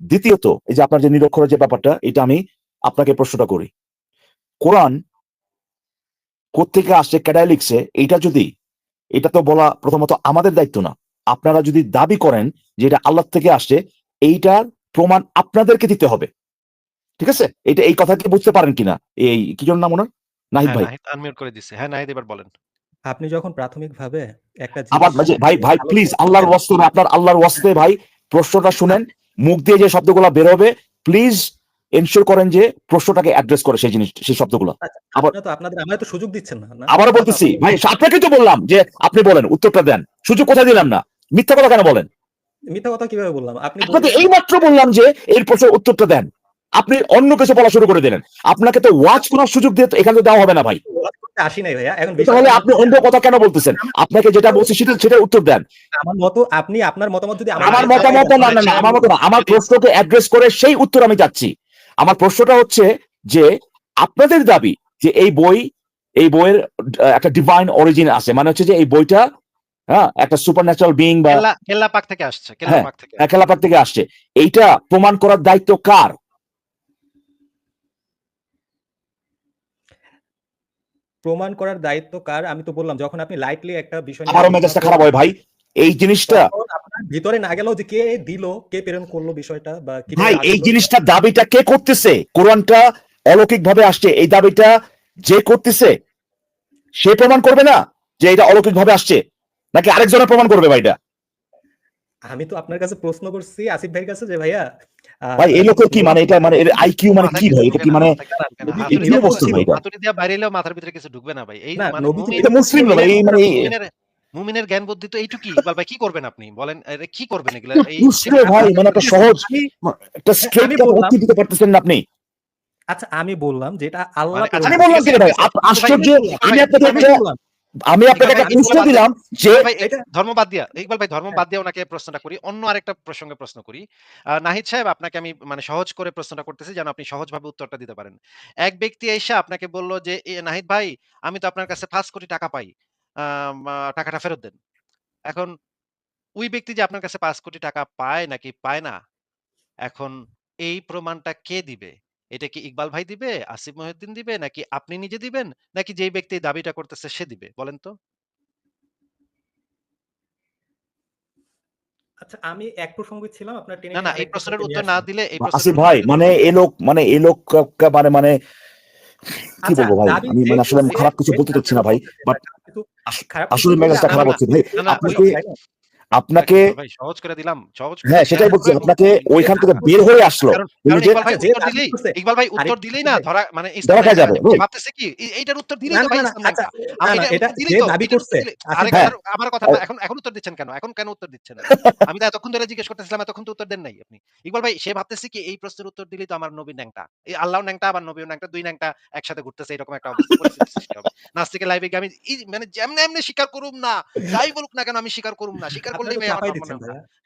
দ্বিতীয়ত এই যে আপনার যে নিরক্ষরের যে ব্যাপারটা এটা আমি আপনাকে প্রশ্নটা করি। কোরআন কোত্থেকে আসছে লিখছে এইটা যদি এটা তো বলা প্রথমত আমাদের দায়িত্ব না। আপনারা যদি দাবি করেন যে এটা আল্লাহ থেকে আসছে এইটার প্রমাণ আপনাদেরকে দিতে হবে। ঠিক আছে? এটা এই কথা কি বুঝতে পারেন কিনা? এই কি জন্য নাম ওনার? নাহিদ ভাই। আনমিউট করে দিছে। হ্যাঁ নাহিদ এবার বলেন। আপনি যখন প্রাথমিকভাবে একটা আবার ভাই ভাই প্লিজ আল্লাহর ওয়াস্তে আপনার আল্লাহর ওয়াস্তে ভাই প্রশ্নটা শুনেন। মুখ দিয়ে যে শব্দগুলো বের হবে প্লিজ এনশিওর করেন যে প্রশ্নটাকে অ্যাড্রেস করে সেই জিনিস সেই শব্দগুলো। আচ্ছা, আবার- তো আপনাদের আমায় তো সুযোগ দিচ্ছেন না? আবারও বলতেছি ভাই আপনাকে তো বললাম যে আপনি বলেন উত্তরটা দেন। সুযোগ কোথায় দিলাম না? মিথ্যা কথা কেন বলেন? মিথ্যা কথা কীভাবে বললাম? আপনি এই মাত্র বললাম যে এর প্রশ্নের উত্তরটা দেন। আপনি অন্য কিছু বলা শুরু করে দিলেন। আপনাকে তো ওয়াচ করার সুযোগ দিয়ে এখানে দেওয়া হবে না ভাই। আসি নাই ভাইয়া। এখন তাহলে আপনি অন্য কথা কেন বলতেছেন? আপনাকে যেটা বলছি সেটা সেটা উত্তর দেন। আমার মতো আপনি আপনার মতামত যদি আমার মতামত না না আমার মত না। আমার প্রশ্নকে অ্যাড্রেস করে সেই উত্তর আমি যাচ্ছি। আমার প্রশ্নটা হচ্ছে যে আপনাদের দাবি যে এই বই এই বইয়ের একটা ডিভাইন অরিজিন আছে। মানে হচ্ছে যে এই বইটা হ্যাঁ একটা সুপার ন্যাচারাল বিইং বা কেল্লা কেল্লা পাক থেকে আসছে কেল্লা হ্যাঁ, পাক থেকে। খেলাপাত থেকে আসছে। এইটা প্রমাণ করার দায়িত্ব কার? প্রমাণ করার দায়িত্ব কার? আমি তো বললাম যখন আপনি লাইটলি একটা বিষয় আমারও মেজাজটা খারাপ হয় ভাই। এই জিনিসটা ভিতরে না গেলেও যে কে দিল কে প্রেরণ করল বিষয়টা বা ভাই এই জিনিসটা দাবিটা কে করতেছে? কোরআনটা অলৌকিক ভাবে আসছে। এই দাবিটা যে করতেছে সে প্রমাণ করবে না যে এটা অলৌকিক ভাবে আসছে? নাকি আরেকজনের প্রমাণ করবে ভাইটা আমি তো আপনার কাছে প্রশ্ন করছি আসিফ ভাইয়ের কাছে যে ভাইয়া ভাই এই লোকের কি? মানে এটা মানে এর আইকিউ মানে কি ভাই? এটা কি মানে কি অবস্থা ভাই এটা? হাতুড়ি দিয়ে বাইরে এলেও মাথার ভিতরে কিছু ঢুকবে না ভাই। এই মানে এটা মুসলিম না ভাই এই মানে মুমিনের- জ্ঞান বুদ্ধি তো এইটুকু ইকবাল ভাই কি করবেন আপনি? বলেন কি করবেন এগুলা? এই ভাই মানে একটা সহজ একটা স্ট্রেট আমি কথা বললাম- দিতে পারতেছেন না আপনি। আচ্ছা আমি বললাম যেটা আল্লাহ মানে- আমি আচ্ছা, বললাম ঠিক কি ভাই? আপ- ভাই, আশ্চর্য আমি আপনাকে একটা বললাম। আমি আপনাকে একটা প্রশ্ন দিলাম যে ভাই এটা- ধর্ম বাদ দিয়া ইকবাল ভাই ধর্ম বাদ দিয়ে ওনাকে প্রশ্নটা করি অন্য আরেকটা প্রসঙ্গে প্রশ্ন করি। নাহিদ সাহেব আপনাকে আমি মানে সহজ করে প্রশ্নটা করতেছি যেন আপনি সহজভাবে উত্তরটা দিতে পারেন। এক ব্যক্তি এসে আপনাকে বলল যে নাহিদ ভাই আমি তো আপনার কাছে পাঁচ কোটি টাকা পাই আহ, টাকাটা ফেরত দেন। এখন ওই ব্যক্তি যে আপনার কাছে পাঁচ কোটি টাকা পায় নাকি পায় না এখন এই প্রমাণটা কে দিবে? এটা কি ইকবাল ভাই দিবে? আসিফ মহিউদ্দিন দিবে? নাকি আপনি নিজে দিবেন? নাকি যেই ব্যক্তি দাবিটা করতেছে সে দিবে? বলেন তো। আচ্ছা আমি এক প্রসঙ্গে ছিলাম আপনার না না এই প্রশ্নের উত্তর না দিলে এই আসিফ ভাই মানে এ লোক মানে এ লোক মানে মানে কি আচ্ছা, বলব ভাই? আমি মানে আসলে খারাপ কিছু বলতে চাচ্ছি না ভাই বাট আসলে মেজাজটা খারাপ হচ্ছে ভাই। আপনাকে? আপনাকে ভাই সহজ করে দিলাম সহজ হ্যাঁ সেটাই বলছি আপনাকে ওইখান থেকে বের হয়ে আসলো। ইকবাল ভাই আচ্ছা, উত্তর দিলেই ভাই উত্তর দিলেই না ধরা মানে ধরা যাবে, ভাবতেছে কি এইটার উত্তর দিলেই তো ভাই আচ্ছা, আমি এটা দিলেই তো, দাবি করছে, দিলে- আচ্ছা, হ্যাঁ। আরো- আমার কথা এখন এখন উত্তর দিচ্ছেন কেন? এখন কেন উত্তর দিচ্ছেন আমি তো এতক্ষণ ধরে জিজ্ঞেস করতেছিলাম এতক্ষণ তো উত্তর দেন নাই আপনি। ইকবাল ভাই সে ভাবতেছে কি এই প্রশ্নের উত্তর দিলেই তো আমার নবী ন্যাংটা। এই আল্লাহ ন্যাংটা আবার নবীও ন্যাংটা দুই ন্যাংটা একসাথে ঘুরতেছে এরকম একটা নাস্তিকের লাইভে আমি মানে যেমনে এমনি স্বীকার করুম না যাই বলুক না কেন আমি স্বীকার করুম না স্বীকার করলেই তো ভাই আমার চাপাই দিচ্ছেন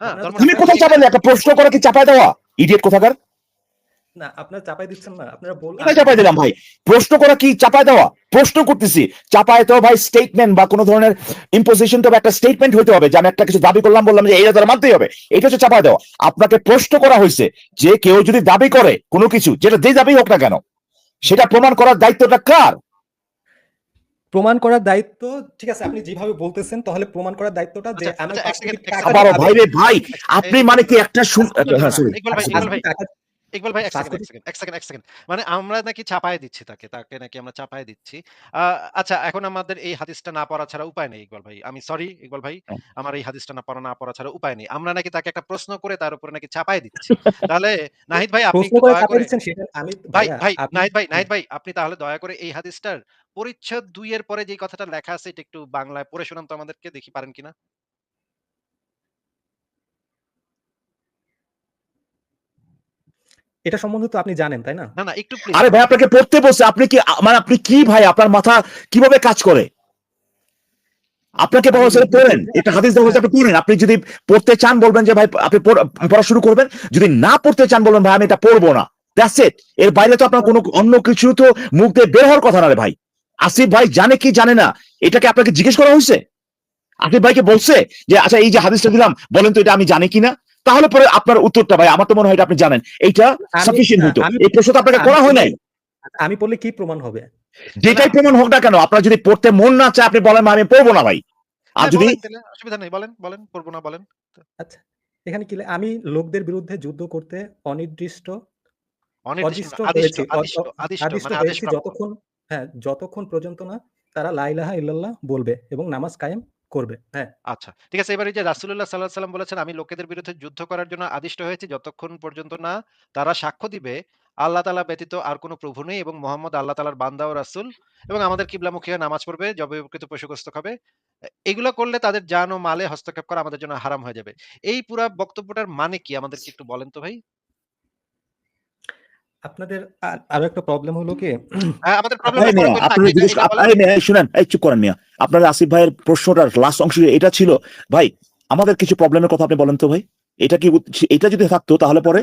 হ্যাঁ, তুমি কোথায় একটা প্রশ্ন করে কি চাপাই দেওয়া? ইডিয়েট কোথাকার? না আপনারা চাপাই দিচ্ছেন না আপনারা বল কোথায় চাপাই দিলাম ভাই? প্রশ্ন করা কি চাপাই দেওয়া? প্রশ্ন করতেছি। চাপাই তো ভাই স্টেটমেন্ট বা কোনো ধরনের ইম্পোজিশন তো একটা স্টেটমেন্ট হতে হবে যে আমি একটা কিছু দাবি করলাম বললাম যে এইটা তারা মানতেই হবে। এটা হচ্ছে চাপাই দেওয়া। আপনাকে প্রশ্ন করা হয়েছে যে কেউ যদি দাবি করে কোনো কিছু যেটা যে দাবি হোক না কেন সেটা প্রমাণ করার দায়িত্বটা কার? প্রমাণ করার দায়িত্ব ঠিক আছে আপনি যেভাবে বলতেছেন তাহলে প্রমাণ করার দায়িত্বটা যে আমার আমি আচ্ছা। আবারও দিয়ে ভাই রে ভাই আপনি মানে কি একটা হ্যাঁ। ইকবাল ভাই, এক সেকেন্ড এক সেকেন্ড এক সেকেন্ড এক সেকেন্ড মানে আমরা নাকি চাপায় দিচ্ছি তাকে তাকে নাকি আমরা চাপায় দিচ্ছি। আচ্ছা এখন আমাদের এই হাদিসটা না পড়া ছাড়া উপায় নেই ইকবাল ভাই। আমি সরি ইকবাল ভাই। আমার এই হাদিসটা না পড়া না পড়া ছাড়া উপায় নেই। আমরা নাকি তাকে একটা প্রশ্ন করে তার উপরে নাকি চাপায় দিচ্ছি। তাহলে নাহিদ ভাই আপনি দয়া করে ভাই ভাই নাহিদ ভাই নাহিদ ভাই আপনি তাহলে দয়া করে এই হাদিসটার পরিচ্ছেদ দুই এর পরে যে কথাটা লেখা আছে এটা একটু বাংলায় পড়ে শোনান তো আমাদেরকে দেখি পারেন কিনা? এটা সম্বন্ধে তো আপনি জানেন তাই না? না না একটু আরে ভাই আপনাকে পড়তে বসে আপনি কি মানে আপনি কি ভাই আপনার মাথা কীভাবে কাজ করে? আপনাকে বলা হয়েছে পড়েন এটা হাদিস দেওয়া হয়েছে আপনি পড়েন। আপনি যদি পড়তে চান বলবেন যে ভাই আপনি পড়া শুরু করবেন। যদি না পড়তে চান বলবেন ভাই আমি এটা পড়ব না। দ্যাটস ইট এর বাইরে তো আপনার কোনো অন্য কিছু তো মুখ দিয়ে বের হওয়ার কথা না রে ভাই। আসিফ ভাই জানে কি জানে না? এটাকে আপনাকে জিজ্ঞেস করা হয়েছে? আসিফ ভাইকে বলছে যে আচ্ছা এই যে হাদিসটা দিলাম বলেন তো এটা আমি জানি কিনা? তাহলে পরে আপনার উত্তরটা ভাই আমার তো মনে হয় আপনি জানেন। এইটা সাফিসিয়েন্ট হইতো। এই প্রশ্নটা আপনাকে করা হয় নাই। আমি পড়লে কি প্রমাণ হবে? যেটাই প্রমাণ হোক না কেন আপনার যদি পড়তে মন না চায় আপনি বলেন আমি পড়ব না ভাই। আর হ্যাঁ, যদি অসুবিধা নেই বলেন বলেন পড়ব না বলেন। আচ্ছা এখানে কি আমি লোকদের বিরুদ্ধে যুদ্ধ করতে অনির্দিষ্ট অনির্দিষ্ট হয়েছি। মানে যতক্ষণ হ্যাঁ যতক্ষণ পর্যন্ত না তারা লাইলাহা ইল্লাল্লাহ বলবে এবং নামাজ কায়েম করবে হ্যাঁ। আচ্ছা ঠিক আছে। এবারে যে রাসূলুল্লাহ সাল্লাল্লাহু আলাইহি সাল্লাম বলেছেন আমি লোকেদের বিরুদ্ধে যুদ্ধ করার জন্য আদিষ্ট হয়েছি যতক্ষণ পর্যন্ত না তারা সাক্ষ্য দিবে আল্লাহ তাআলা ব্যতীত আর কোনো প্রভু নেই এবং মোহাম্মদ আল্লাহ তাআলার বান্দা ও রাসূল এবং আমাদের কিবলামুখী হয়ে নামাজ পড়বে জবাইকৃত পশুগ্রস্ত এ- এগুলো করলে তাদের জান ও মালে হস্তক্ষেপ করা আমাদের জন্য হারাম হয়ে যাবে। এই পুরা বক্তব্যটার মানে কি? আমাদের কি একটু বলেন তো ভাই। আপনাদের আরও একটা প্রবলেম হলো কি? হ্যাঁ, আমাদের প্রবলেম শুনেন এই চুপ করেন মিয়া। আপনার আসিফ ভাইয়ের প্রশ্নটার লাস্ট অংশ এটা ছিল ভাই আমাদের কিছু প্রবলেমের কথা আপনি বলেন তো ভাই। এটা কি এটা যদি থাকতো তাহলে পরে?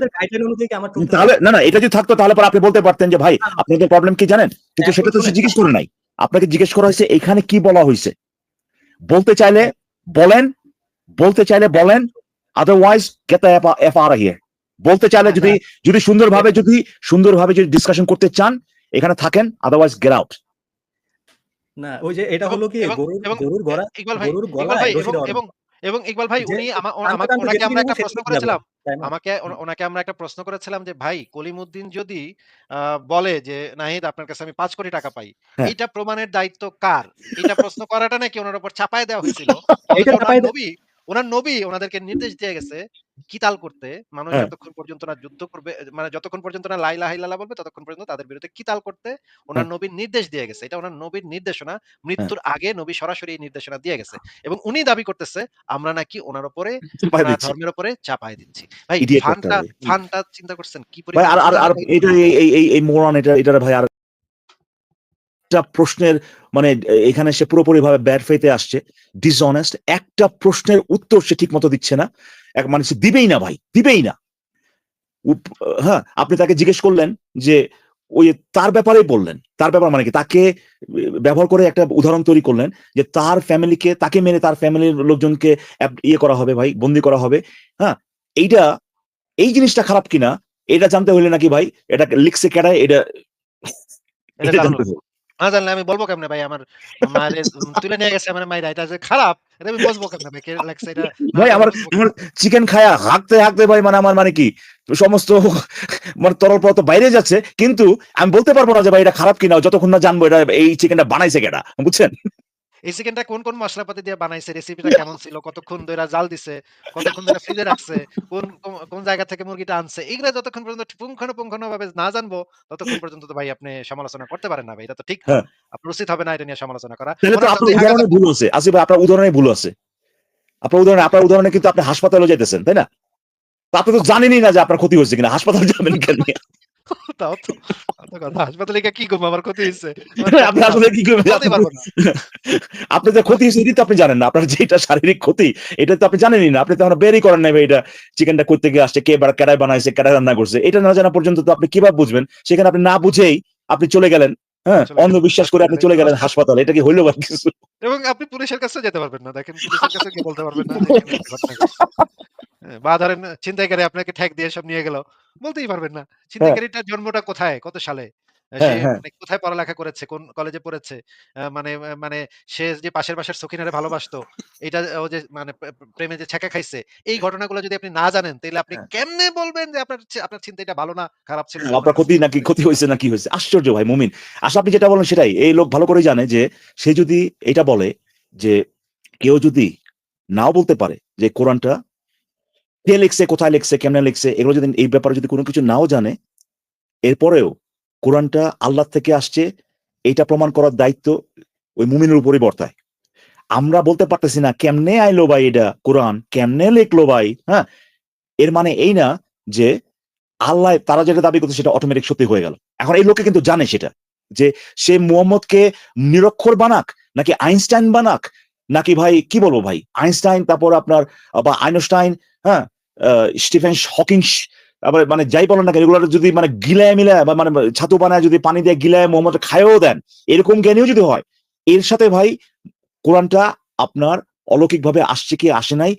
তাহলে না না এটা যদি থাকতো তাহলে পরে আপনি বলতে পারতেন যে ভাই আপনাদের প্রবলেম কি জানেন? কিন্তু সেটা তো জিজ্ঞেস করে নাই। আপনাকে জিজ্ঞেস করা হয়েছে এখানে কি বলা হয়েছে? বলতে চাইলে বলেন বলতে চাইলে বলেন otherwise get F R here বলতে চাইলে যদি যদি সুন্দরভাবে যদি সুন্দরভাবে যদি ডিসকাশন করতে চান এখানে থাকেন আদারওয়াইজ গেট আউট না ওই যে এটা হলো কি গরুর গরুর গড়া ইকবাল ভাই গরুর এবং এবং এবং ইকবাল ভাই উনি আমাকে ওনাকে আমরা একটা প্রশ্ন করেছিলাম। আমাকে ওনাকে আমরা একটা প্রশ্ন করেছিলাম যে ভাই কলিমুদ্দিন যদি আহ, বলে যে নাহিদ আপনার কাছে আমি পাঁচ কোটি টাকা পাই হ্যাঁ। এইটা প্রমাণের দায়িত্ব কার? এটা প্রশ্ন করাটা নাকি ওনার উপর চাপায় দেওয়া হয়েছিল? এটা ওনার নবী ওনাদেরকে নির্দেশ দিয়ে গেছে কিতাল করতে? মানুষ হ্যাঁ। যতক্ষণ পর্যন্ত না যুদ্ধ করবে মানে যতক্ষণ পর্যন্ত না লাইলা হাইলাল্লাহ বলবে ততক্ষণ পর্যন্ত তাদের বিরুদ্ধে কিতাল করতে? ওনার হ্যাঁ। নবীর নির্দেশ দিয়ে গেছে। এটা ওনার নবীর নির্দেশনা। মৃত্যুর আগে নবী সরাসরি নির্দেশনা দিয়ে গেছে। এবং উনি দাবি করতেছে আমরা নাকি ওনার উপরে ধর্মের উপরে চাপায় দিচ্ছি। ভাই ফানটা ফানটা চিন্তা করছেন? কি ভাই আর আর এটা এই এই মোরান এটা এটার ভাই আর একটা প্রশ্নের মানে এখানে সে পুরোপুরি ভাবে ব্যাড ফেতে আসছে ডিসঅনেস্ট একটা প্রশ্নের উত্তর সে ঠিক মতো দিচ্ছে না এক মানে সে দিবেই না ভাই দিবেই না। হ্যাঁ আপনি তাকে জিজ্ঞেস করলেন যে ওই তার ব্যাপারেই বললেন তার ব্যাপার মানে কি? তাকে ব্যবহার করে একটা উদাহরণ তৈরি করলেন যে তার ফ্যামিলিকে তাকে মেনে তার ফ্যামিলির লোকজনকে ইয়ে করা হবে ভাই বন্দি করা হবে হ্যাঁ এইটা এই জিনিসটা খারাপ কিনা এটা জানতে হইলে নাকি ভাই এটা লিখছে কেডায় এটা এটা এটা জানতে হবে। না জানলে আমি বলব কেমনে ভাই? আমার মায়ের তুলে নিয়ে গেছে আমার মায়ের খারাপ এটা আমি কেমনে ভাই? কে লাগছে এটা ভাই আমার আমার চিকেন খায়া হাঁকতে হাঁকতে ভাই মানে আমার মানে কি? সমস্ত মানে তরল পদার্থ বাইরে যাচ্ছে কিন্তু আমি বলতে পারব না যে ভাই এটা খারাপ কিনা যতক্ষণ না জানব এটা এই চিকেনটা বানাইছে কেটা বুঝছেন? এই চিকেনটা কোন কোন মশলাপাতি দিয়ে বানাইছে? রেসিপিটা কেমন ছিল? কতক্ষণ ধরে জাল দিছে? কতক্ষণ ধরে ফ্রিজে রাখছে? কোন কোন- জায়গা থেকে মুরগিটা আনছে? এগুলো যতক্ষণ পর্যন্ত পুঙ্খানুপুঙ্খানু ভাবে না জানব ততক্ষণ পর্যন্ত তো ভাই আপনি সমালোচনা করতে পারেন না ভাই। এটা তো ঠিক। না। হ্যাঁ। আপনার উচিত হবে না এটা নিয়ে সমালোচনা করা। আপনার উদাহরণে ভুল আছে আসিফ ভাই আপনার উদাহরণে ভুল আছে আপনার উদাহরণে আপনার উদাহরণে কিন্তু আপনি হাসপাতালে যাইতেছেন তাই না? আপনি তো জানেনই না যে আপনার ক্ষতি হয়েছে কিনা। হাসপাতাল যাবেন কেন তাও তো কথা। হাসপাতালে কি করব আমার ক্ষতি হয়েছে আপনি আসলে কি করবেন না। আপনি যে ক্ষতি হয়েছে তো আপনি জানেন না আপনার যেটা শারীরিক ক্ষতি এটা তো আপনি জানেনই না আপনি তো এখন বেরই করেন ভাই এটা চিকেনটা করতে গিয়ে আসছে কে বা কেডায় বানাইছে কেডায় রান্না করছে এটা না জানা পর্যন্ত তো আপনি কীভাবে বুঝবেন? সেখানে আপনি না বুঝেই আপনি চলে গেলেন হ্যাঁ? অন্ধবিশ্বাস করে আপনি চলে গেলেন হাসপাতালে এটা কি হইল বা কিছু? এবং আপনি পুলিশের কাছে যেতে পারবেন না দেখেন পুলিশের কাছে গিয়ে বলতে পারবেন না। হ্যাঁ, বা ধরেন ছিনতাইকারী আপনাকে ঠেক দিয়ে সব নিয়ে গেল। বলতেই পারবেন না। ছিনতাইকারীটার জন্মটা কোথায়? কত সালে? হ্যাঁ, সে হ্যাঁ। মানে কোথায় পড়ালেখা করেছে? কোন কলেজে পড়েছে? মানে মানে সে যে পাশের পাশের সখিনারে ভালোবাসতো এটা ও যে মানে প্রে- প্রে- প্রেমে যে ছেঁকা খাইছে এই ঘটনাগুলো যদি আপনি না জানেন তাহলে আপনি হ্যাঁ। কেমনে বলবেন যে আপনার আপনার চিন্তাটা ভালো না খারাপ ছিল? আপনার ক্ষতি নাকি ক্ষতি হয়েছে নাকি হয়েছে আশ্চর্য ভাই মুমিন। আসলে আপনি যেটা বলেন সেটাই। এই লোক ভালো করে জানে যে সে যদি এটা বলে যে কেউ যদি নাও বলতে পারে যে কোরআনটা কে লিখছে, কোথায় লিখছে, কেমনে লিখছে, এগুলো যদি এই ব্যাপারে যদি কোনো কিছু নাও জানে, এরপরেও কোরআনটা আল্লাহ থেকে আসছে এটা প্রমাণ করার দায়িত্ব ওই মুমিনের উপরই বর্তায়। আমরা বলতে পারতেছি না, কেমনে আইলো ভাই এটা কোরআন, কেমনে লিখলো ভাই হ্যাঁ? এর মানে এই না যে আল্লাহ তারা যেটা দাবি করছে সেটা অটোমেটিক সত্যি হয়ে গেল। এখন এই লোকে কিন্তু জানে সেটা, যে সে মুহাম্মদকে নিরক্ষর বানাক, নাকি আইনস্টাইন বানাক, নাকি ভাই, কি বলব ভাই? আইনস্টাইন, তারপর আপনার, বা আইনস্টাইন হ্যাঁ স্টিফেন হকিংস আবার মানে যাই বলেন না এগুলো যদি মানে গিলায় মিলায় বা মানে ছাতু বানায় যদি পানি দিয়ে গিলায় মোহাম্মদ খায়ও দেন, এরকম জ্ঞানীও যদি হয়, এর সাথে ভাই কোরআনটা আপনার অলৌকিকভাবে আসছে কি আসে নাই,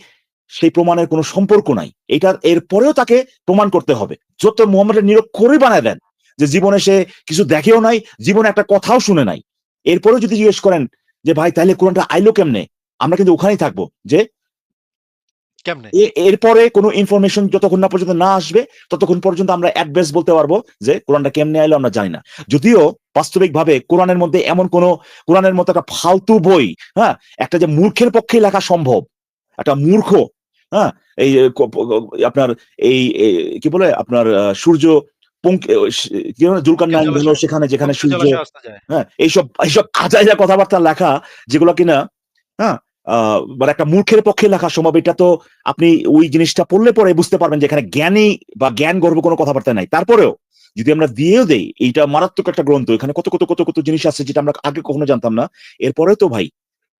সেই প্রমাণের কোনো সম্পর্ক নাই। এটার এরপরেও তাকে প্রমাণ করতে হবে। যত মোহাম্মদের নিরক্ষরই বানায় দেন, যে জীবনে সে কিছু দেখেও নাই, জীবনে একটা কথাও শুনে নাই। এরপরেও যদি জিজ্ঞেস করেন যে, ভাই তাহলে কোরআনটা আইলো কেমনে? আমরা কিন্তু ওখানেই থাকব যে কেমনে এরপরে কোনো ইনফরমেশন যতক্ষণ না পর্যন্ত না আসবে ততক্ষণ পর্যন্ত আমরা অ্যাড্রেস বলতে পারব যে কোরআনটা কেমনে আইলো আমরা জানি না যদিও বাস্তবিক ভাবে কোরআনের মধ্যে এমন কোন কোরআনের মতো একটা ফালতু বই হ্যাঁ একটা যে মূর্খের পক্ষে লেখা সম্ভব একটা মূর্খ হ্যাঁ এই আপনার এই কি বলে আপনার সূর্য সেখানে যেখানে সূর্য। হ্যাঁ এইসব এইসব আজাইরা কথাবার্তা লেখা যেগুলো কিনা হ্যাঁ মানে একটা মূর্খের পক্ষে লেখা সম্ভব এটা তো আপনি ওই জিনিসটা পড়লে পরে বুঝতে পারবেন যে এখানে জ্ঞানী বা জ্ঞান গর্ব কোনো কথাবার্তা নাই। তারপরেও যদি আমরা দিয়েও দেই এইটা মারাত্মক একটা গ্রন্থ এখানে কত কত কত কত জিনিস আছে যেটা আমরা আগে কখনো জানতাম না। এরপরে তো ভাই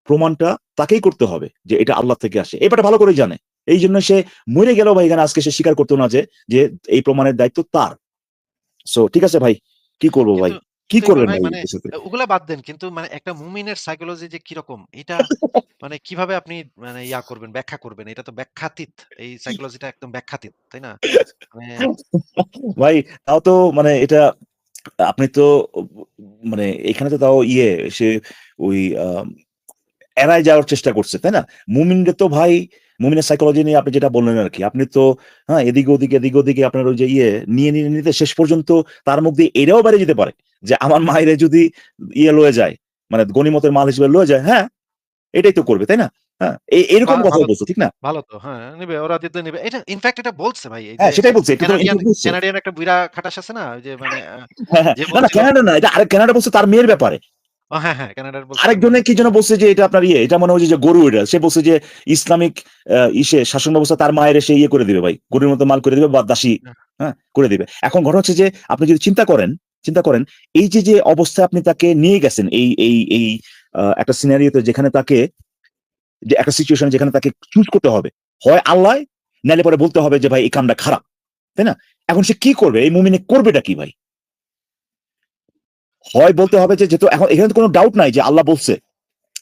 প্রমাণটা তাকেই করতে হবে যে এটা আল্লাহ থেকে আসে। এবারটা ভালো করে জানে। এই জন্য সে মরে গেল ভাই এখানে আজকে সে স্বীকার করতো না যে যে এই প্রমাণের দায়িত্ব তার। সো ঠিক আছে ভাই কি করব ভাই? কি ভাই ভাই মানে ওগুলা বাদ দেন। কিন্তু মানে একটা মুমিনের সাইকোলজি যে কীরকম এটা মানে কীভাবে আপনি মানে ইয়া করবেন ব্যাখ্যা করবেন? এটা তো ব্যাখ্যাতীত। এই সাইকোলজিটা একদম ব্যাখ্যাতীত তাই না? মানে ভাই তাও তো মানে এটা আপনি তো মানে এখানে তো তাও ইয়ে সে ওই এড়ায় যাওয়ার চেষ্টা করছে তাই না? মুমিনদের তো ভাই মুমিনের সাইকোলজি নিয়ে আপনি যেটা বললেন আর কি আপনি তো হ্যাঁ এদিকে ওদিকে এদিকে ওদিকে আপনার ওই যে ইয়ে নিয়ে নিয়ে নিতে শেষ পর্যন্ত তার মুখ দিয়ে এটাও বেড়ে যেতে পারে যে আমার মায়েরে যদি ইয়ে লয়ে যায় মানে গণিমতের মাল হিসেবে লয়ে যায় হ্যাঁ এটাই তো করবে তাই না হ্যাঁ এরকম কথা ভালো বলছো ঠিক না ভালো তো হ্যাঁ নিবে ওরা দিতে নিবে এটা ইনফ্যাক্ট এটা বলছে ভাই হ্যাঁ সেটাই বলছি এটা তো কানাডিয়ান interview বলছে। কানাডিয়ান একটা বুইরা খাটাস আছে না ওই যে মানে আহ, হ্যাঁ, হ্যাঁ। যে না না বলছিল- কানাডা না এটা আরেক কানাডা বলছে তার মেয়ের ব্যাপারে হ্যাঁ হ্যাঁ কানাডার আরেকজনে কি যেন বলছে যে এটা আপনার ইয়ে এটা মনে হচ্ছে যে গরু এটা সে বলছে যে ইসলামিক আহ, ইসে শাসন ব্যবস্থা তার মায়ের এসে ইয়ে করে দিবে ভাই গরুর মতো মাল করে দিবে বা দাসী হ্যাঁ। করে দিবে। এখন ঘটনা হচ্ছে যে আপনি যদি চিন্তা করেন চিন্তা করেন এই যে যে অবস্থায় আপনি তাকে নিয়ে গেছেন এই এই এই আহ, একটা সিনারিওতে যেখানে তাকে যে একটা সিচুয়েশন যেখানে তাকে চুজ করতে হবে হয় আল্লাহ নাইলে পরে বলতে হবে যে ভাই এই কামটা খারাপ তাই না? এখন সে কি করবে? এই মুমিনে করবেটা কি ভাই? হয় বলতে হবে যেহেতু এখন এখানে তো কোনো ডাউট নাই যে আল্লাহ বলছে,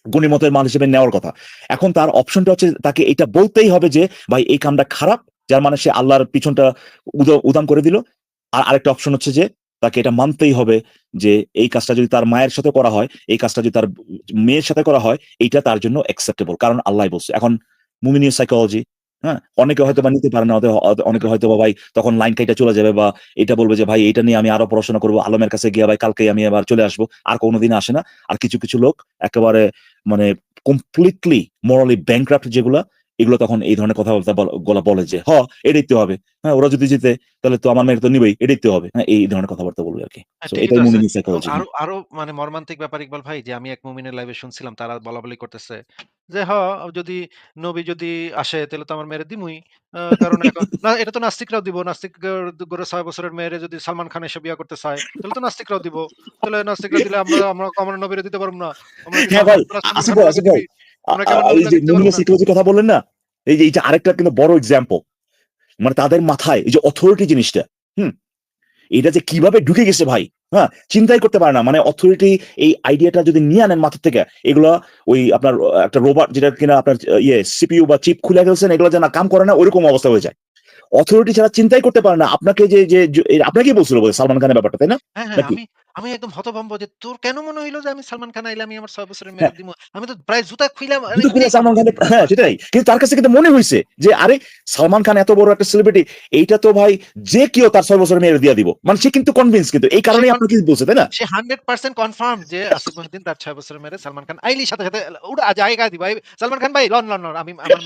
গণিমতের মাল হিসেবে নেওয়ার কথা। এখন তার অপশনটা হচ্ছে তাকে এটা বলতেই হবে যে, ভাই, এই কামটা খারাপ, যার মানে সে আল্লাহর পিছনটা উদ- উদাম করে দিল। আর আরেকটা অপশন হচ্ছে যে, তাকে এটা মানতেই হবে যে, এই কাজটা যদি তার মায়ের সাথে করা হয়, এই কাজটা যদি তার মেয়ের সাথে করা হয়, এইটা তার জন্য অ্যাকসেপ্টেবল কারণ আল্লাহ বলছে। এখন মুমিনীয় সাইকোলজি হ্যাঁ? অনেকে হয়তো বা নিতে পারে না অনেকে হয়তো বা ভাই তখন লাইন কাইটা চলে যাবে বা এটা বলবে যে, ভাই, এটা নিয়ে আমি আরও পড়াশোনা করব, আলমের কাছে গিয়ে ভাই কালকে আমি আবার চলে আসব। আর কোনোদিন আসে না। আর কিছু কিছু লোক একেবারে মানে কমপ্লিটলি মরালি ব্যাংক্রাফ্ট যেগুলা এগুলো তখন এই ধরনের কথাবার্তা গলা বলে যে হ এটাই তো হবে। হ্যাঁ ওরা যদি জিতে তাহলে তো আমার মেয়ের তো নিবেই এটাই তো হবে। হ্যাঁ এই ধরনের কথাবার্তা বলবে আর কি। হ্যাঁ, এটাই এবং সাইকোলজি আরও আরও মানে মর্মান্তিক ব্যাপার ইকবাল ভাই যে আমি এক মুমিনের লাইভে শুনছিলাম তারা বলা বলি করতেছে যে হ যদি নবী যদি আসে তাহলে তো আমার মেয়েরে দিমুই। কারণ এখন না এটা তো নাস্তিকরাও দিব। নাস্তিক গড়ে ছয় বছরের মেয়েরে যদি সালমান খান এসে বিয়া করতে চায় তাহলে তো নাস্তিকরাও দিব। তাহলে নাস্তিকরা দিলে আমরা আমরা আমার নবীরে দিতে পারব না। এই যে কথা বললেন না? এই যে এটা আরেকটা কিন্তু বড় এক্সাম্পল মানে তাদের মাথায় এই যে অথরিটি জিনিসটা হুম? এটা যে কীভাবে ঢুকে গেছে ভাই হ্যাঁ? চিন্তাই করতে পারে না মানে অথরিটি এই আইডিয়াটা যদি নিয়ে আনেন মাথা থেকে এগুলো ওই আপনার একটা রোবট যেটা কিনা আপনার ইয়ে সিপিইউ বা চিপ খুলে ফেলছেন এগুলো যেন কাম করে না ওইরকম অবস্থা হয়ে যায়। অথরিটি ছাড়া চিন্তাই করতে পারে না আপনাকে যে যে আপনাকেই বলছিল বলে সালমান খানের ব্যাপারটা তাই না? হ্যাঁ হ্যাঁ? আমি একদম হতভম্ব যে তোর কেন মনে হইল যে আমি সালমান খান আইলে আমি আমার ছয় বছরের মেয়েরে দিব আমি তো প্রায় জুতা খুইলাম কিন্তু সালমান খানের হ্যাঁ সেটাই। কিন্তু তার কাছে কিন্তু মনে হয়েছে যে আরে সালমান খান এত বড় একটা সেলিব্রিটি এইটা তো ভাই যে কেউ তার ছয় বছরের মেয়ের দিয়ে দিব। মানে সে কিন্তু কনভিন্স কিন্তু এই কারণেই আপনাকে বলছে তাই না? সে হান্ড্রেড পার্সেন্ট কনফার্ম যে আসিফ মহিউদ্দিন তার ছয় বছরের মেরে সালমান খান আইলি সাথে সাথে উড়া জায়গা দিব এই সালমান খান ভাই লন লন লন আমি আমার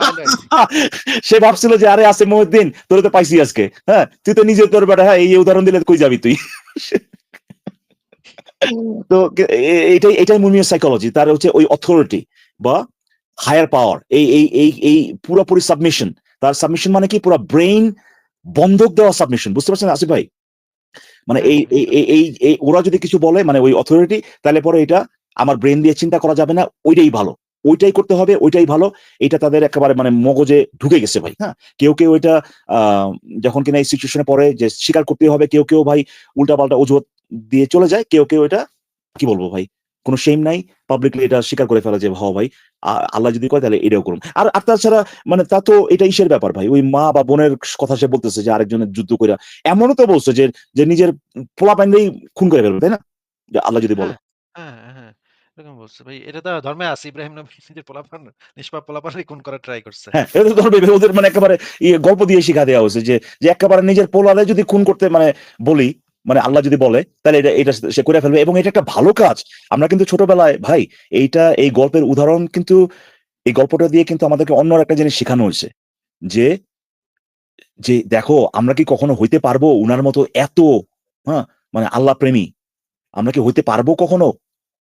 সে ভাবছিল যে আরে আছে মহিউদ্দিন তোর তো পাইছি আজকে। হ্যাঁ তুই তো নিজে তোর বেটা হ্যাঁ এই উদাহরণ দিলে কই যাবি তুই? তো এটাই এটাই মুমিয়া সাইকোলজি তার হচ্ছে ওই অথরিটি বা হায়ার পাওয়ার এই এই এই এই পুরোপুরি সাবমিশন তার সাবমিশন মানে কি? পুরো ব্রেইন বন্ধক দেওয়া সাবমিশন বুঝতে পারছেন আসিফ ভাই? মানে এই এই এই- এই ওরা যদি কিছু বলে মানে ওই অথরিটি তাহলে পরে এটা আমার ব্রেন দিয়ে চিন্তা করা যাবে না ওইটাই ভালো। ওইটাই করতে হবে ওইটাই ভালো এটা তাদের একেবারে মানে মগজে ঢুকে গেছে ভাই হ্যাঁ? কেউ কেউ এটা আহ, যখন কিনা এই সিচুয়েশনে পড়ে যে স্বীকার করতে হবে কেউ কেউ ভাই উল্টা পাল্টা অজুহাত দিয়ে চলে যায় কেউ কেউ এটা কি বলব ভাই? কোনো সেম নাই পাবলিকলি এটা স্বীকার করে ফেলা যে হ ভাই আল্লাহ যদি কয় তাহলে এটাও করুন। আর আর তাছাড়া মানে তা তো এটা ইসের ব্যাপার ভাই। ওই মা বা বোনের কথা সে বলতেছে যে আরেকজনের যুদ্ধ করে এমনও তো বলছে যে যে নিজের পোলা পাইলেই খুন করে ফেলবে তাই না? যে আল্লাহ যদি বলে। হ্যাঁ, হ্যাঁ, হ্যাঁ। এরকম বলছে ভাই। এটা তো ধর্মে আছে ইব্রাহিম নবী নিজের পোলাপান নিষ্পাপ পোলাপানই খুন করার ট্রাই করছে। হ্যাঁ এটা তো ধরবে ওদের মানে একেবারে ইয়ে গল্প দিয়ে শিখা দেওয়া হয়েছে যে যে একেবারে নিজের পোলারে যদি খুন করতে মানে বলি মানে আল্লাহ যদি বলে তাহলে এটা এটা সে করে ফেলবে। এবং এটা একটা ভালো কাজ। আমরা কিন্তু ছোটবেলায় ভাই এইটা এই গল্পের উদাহরণ কিন্তু এই গল্পটা দিয়ে কিন্তু আমাদেরকে অন্য একটা জিনিস শেখানো হয়েছে। যে যে দেখো আমরা কি কখনো হইতে পারব উনার মতো এত হ্যাঁ মানে আল্লাহ প্রেমী? আমরা কি হইতে পারব কখনো?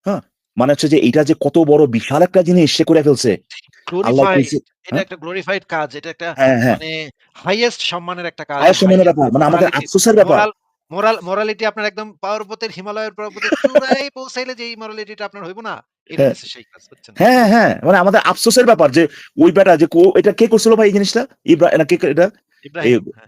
হ্যাঁ মানে হচ্ছে যে এটা যে কত বড় বিশাল একটা জিনিস সে করে ফেলছে। আল্লাহ এটা একটা গ্লোরিফাইড কাজ। এটা একটা হ্যাঁ হ্যাঁ। মানে হাইয়েস্ট সম্মানের একটা কাজ। সম্মানের ব্যাপার মানে আমাদের আফসোসের ব্যাপার। মোরাল মোরাল মোরালিটি আপনার একদম পর্বতের হিমালয়ের পর্বতের চূড়ায় পৌঁছাইলে যে এই মোরালিটিটা আপনার হইব না হ্যাঁ। হ্যাঁ হ্যাঁ মানে আমাদের আফসোসের ব্যাপার যে ওই বেটা যে এটা কে করছিল ভাই এই জিনিসটা? ইব্রাহিম কে এটা? ইব্রাহিম হ্যাঁ।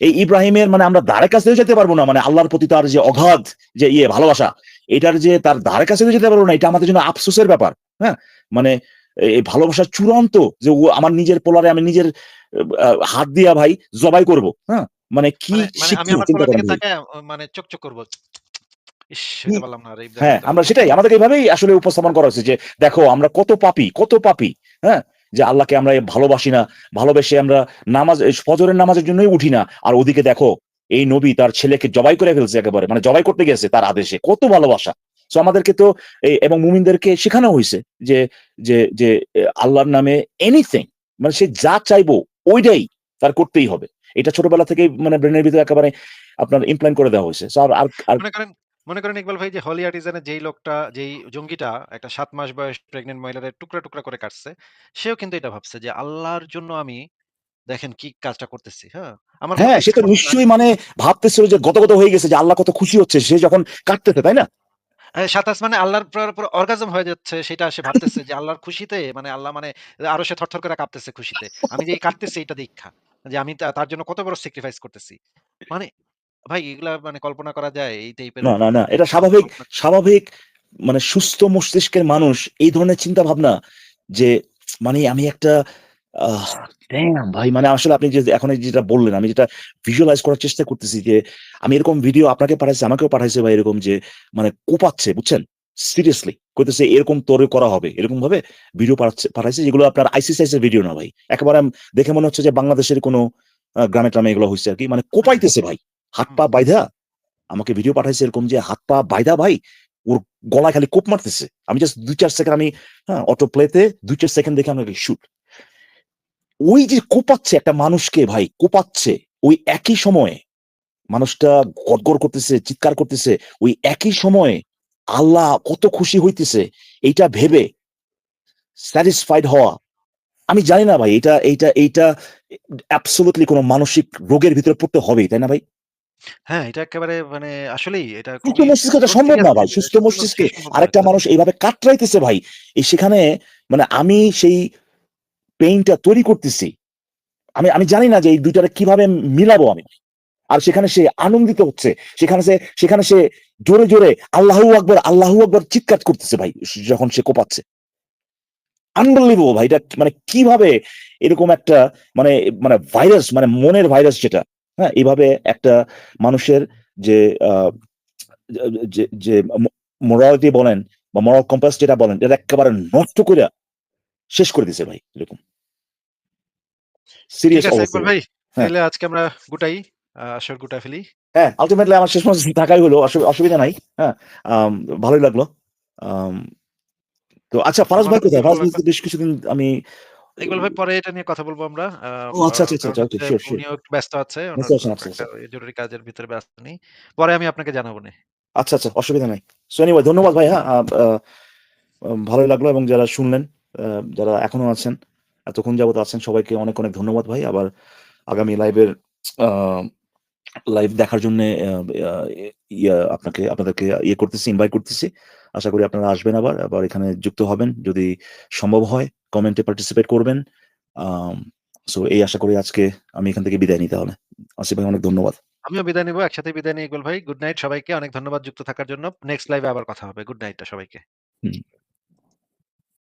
এই ইব্রাহিমের মানে আমরা ধারে কাছেও যেতে পারব না মানে আল্লাহর প্রতি তার যে অগাধ যে ইয়ে ভালোবাসা এটার যে তার ধারে কাছেও যেতে পারব না এটা আমাদের জন্য আফসোসের ব্যাপার হ্যাঁ? মানে এই ভালোবাসার চূড়ান্ত যে ও আমার নিজের পোলারে আমি নিজের হাত দিয়া ভাই জবাই করব হ্যাঁ? মানে কি মানে মানে মানে চকচক করব। হ্যাঁ আমরা সেটাই আমাদের এইভাবেই আসলে উপস্থাপন করা হচ্ছে যে দেখো আমরা কত পাপি কত পাপি হ্যাঁ? যে আল্লাহকে আমরা ভালোবাসি না ভালোবেসে আমরা নামাজ ফজরের নামাজের জন্যই উঠি না। আর ওদিকে দেখো এই নবী তার ছেলেকে জবাই করে ফেলছে একেবারে মানে জবাই করতে গেছে তার আদেশে কত ভালোবাসা। তো আমাদেরকে তো এই- এবং মুমিনদেরকে শেখানো হয়েছে যে যে যে আল্লাহর নামে এনিথিং মানে সে যা চাইব ওইটাই তার করতেই হবে। এটা ছোটবেলা থেকেই মানে ব্রেনের ভিতরে একেবারে আপনার ইমপ্লাইন করে দেওয়া হয়েছে। আর আর মনে করেন ইকবাল ভাই যে হলি আর্টিজানের যেই লোকটা যেই জঙ্গিটা একটা সাত মাস বয়স প্রেগনেন্ট মহিলাদের টুকরা টুকরা করে কাটছে সেও কিন্তু এটা ভাবছে যে আল্লাহর জন্য আমি দেখেন কি কাজটা করতেছি হ্যাঁ? আমার হ্যাঁ সে তো নিশ্চয়ই মানে ভাবতেছিল যে গত গত হয়ে গেছে যে আল্লাহ কত খুশি হচ্ছে সে যখন কাটতেছে তাই না? হ্যাঁ, সাতাশ মানে আল্লাহর পুরো অর্গাজম হয়ে যাচ্ছে সেটা সে ভাবতেছে যে আল্লাহর খুশিতে মানে আল্লাহ মানে আরও সে থরথর করে কাঁপতেছে খুশিতে। আমি যে কাটতেছি এটা দীক্ষা। যে আমি তার জন্য কত বড় স্যাক্রিফাইস করতেছি। মানে ভাই এগুলা মানে কল্পনা করা যায় এই টাইপের না না না এটা স্বাভাবিক স্বাভাবিক মানে সুস্থ মস্তিষ্কের মানুষ এই ধরনের চিন্তা ভাবনা যে মানে আমি একটা ভাই মানে আসলে আপনি যে এখন যেটা বললেন আমি যেটা ভিজুয়ালাইজ করার চেষ্টা করতেছি যে আমি এরকম ভিডিও আপনাকে পাঠাইছি আমাকেও পাঠাইছে ভাই এরকম যে মানে কোপাচ্ছে বুঝছেন? সিরিয়াসলি কইতেছে এরকম তোরে করা হবে। এরকম ভাবে ভিডিও পাঠাইছে যেগুলো আপনার আইসিসিআইস এর ভিডিও না ভাই। একেবারে দেখে মনে হচ্ছে যে বাংলাদেশের কোনো গ্রামে ট্রামে এগুলো হচ্ছে আর কি। মানে কোপাইতেছে ভাই। হাত পা বাইধা। আমাকে ভিডিও পাঠাইছে এরকম যে হাত পা বাইদা ভাই ওর গলায় খালি কোপ মারতেছে। আমি জাস্ট দুই চার সেকেন্ড আমি হ্যাঁ অটো প্লেতে দুই চার সেকেন্ড দেখে আমাকে শুট ওই যে কোপাচ্ছে একটা মানুষকে ভাই কোপাচ্ছে। ওই একই সময়ে মানুষটা গড়গড় করতেছে চিৎকার করতেছে। ওই একই সময়ে আল্লাহ কত খুশি হইতেছে এইটা ভেবে স্যাটিসফাইড হওয়া। আমি জানি না ভাই এটা এইটা এইটা অ্যাবসোলুটলি কোনো মানসিক রোগের ভিতরে পড়তে হবেই তাই না ভাই? হ্যাঁ এটা একেবারে মানে আসলেই এটা সুস্থ মস্তিষ্কে এটা সম্ভব না ভাই সুস্থ মস্তিষ্কে আরেকটা মানুষ এইভাবে কাটরাইতেছে ভাই এই সেখানে মানে আমি সেই পেইনটা তৈরি করতেছি। আমি আমি জানি না যে এই দুইটারে কীভাবে মিলাবো আমি। আর সেখানে সে আনন্দিত হচ্ছে। সেখানে সে সেখানে সে জোরে জোরে আল্লাহু আকবর আল্লাহু আকবর চিৎকার করতেছে ভাই যখন সে কোপাচ্ছে। আনবিলিভেবল ভাই এটা মানে কীভাবে এরকম একটা মানে মানে ভাইরাস মানে মনের ভাইরাস যেটা হ্যাঁ? এইভাবে একটা মানুষের যে আহ, যে মোরালিটি বলেন বা মরাল কম্পাস যেটা বলেন এটা একেবারে নষ্ট করে শেষ করে দিছে ভাই এরকম। সিরিয়াস ভাই হ্যাঁ। তাহলে আজকে আমরা গুটাই। আসর গুটা ফেলি। হ্যাঁ আলটিমেটলি আমার শেষ পর্যন্ত থাকাই হলো অসুবিধা নাই হ্যাঁ ভালোই লাগল তো আচ্ছা ফারাজ ভাই কোথায়? ফারাজ ভাই বেশ কিছুদিন আমি ইকবাল ভাই পরে এটা নিয়ে কথা বলব আমরা ও, আচ্ছা, আচ্ছা, আচ্ছা, sure. উনিও একটু ব্যস্ত আছে আচ্ছা, একটা জরুরি কাজের ভিতরে ব্যস্ত নেই পরে আমি আপনাকে জানাব না। আচ্ছা আচ্ছা অসুবিধা নাই। সো এনিওয়ে ধন্যবাদ ভাই হ্যাঁ ভালোই লাগল এবং যারা শুনলেন যারা এখনও আছেন এতক্ষণ যাবত আছেন সবাইকে অনেক অনেক ধন্যবাদ ভাই। আবার আগামী লাইভের লাইভ দেখার জন্য ইয়ে আপনাকে আপনাদেরকে ইয়ে করতেছি ইনভাইট করতেছি আশা করি আপনারা আসবেন আবার আবার এখানে যুক্ত হবেন যদি সম্ভব হয় কমেন্টে পার্টিসিপেট করবেন সো এই আশা করি আজকে আমি এখান থেকে বিদায় নিতে হবে আসিফ ভাই অনেক ধন্যবাদ আমিও বিদায় নিব। একসাথে বিদায় নিই ইকবাল ভাই। গুড নাইট সবাইকে। অনেক ধন্যবাদ যুক্ত থাকার জন্য। নেক্সট লাইভে আবার কথা হবে। গুড নাইট সবাইকে। হুম।